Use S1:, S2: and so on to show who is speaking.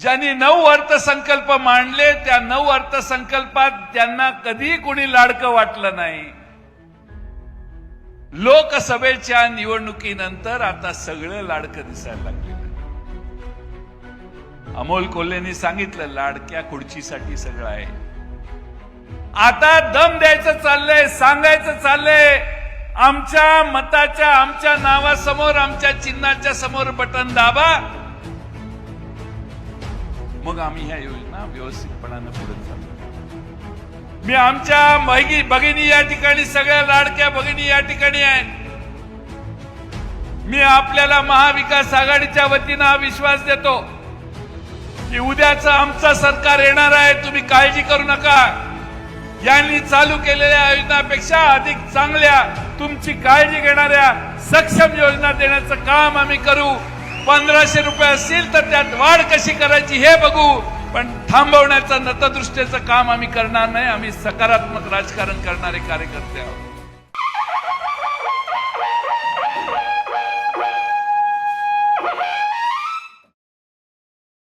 S1: ज्यांनी नऊ अर्थसंकल्प मांडले त्या नऊ अर्थसंकल्पात त्यांना कधी कोणी लाडकं वाटलं नाही. लोकसभेच्या निवडणुकीनंतर आता सगळं लाडकं दिसायला लागलेलं अमोल कोल्हेनी सांगितलं लाडक्या खुर्चीसाठी सगळं आहे. आता दम द्यायचं चाललंय सांगायचं चाललंय आमच्या मताच्या आमच्या नावासमोर आमच्या चिन्हाच्या समोर बटन दाबा. मग आम्ही ह्या योजना व्यवस्थितपणानं पुढे चालू. मी आमच्या भगिनी भगिनी या ठिकाणी सगळ्या लाडक्या भगिनी या ठिकाणी आहेत. मी आपल्याला महाविकास आघाडीच्या वतीनं हा विश्वास देतो की उद्याच आमचं सरकार येणार आहे तुम्ही काळजी करू नका. यांनी चालू केलेल्या योजनापेक्षा अधिक चांगल्या तुमची काळजी घेणाऱ्या सक्षम योजना देण्याचं काम आम्ही करू. पंधराशे रुपये असतील तर त्यात वाढ कशी करायची हे बघू. पण थांबवण्याचं नतदृष्टीचं काम आम्ही करणार नाही. आम्ही सकारात्मक राजकारण करणारे कार्यकर्ते आहोत.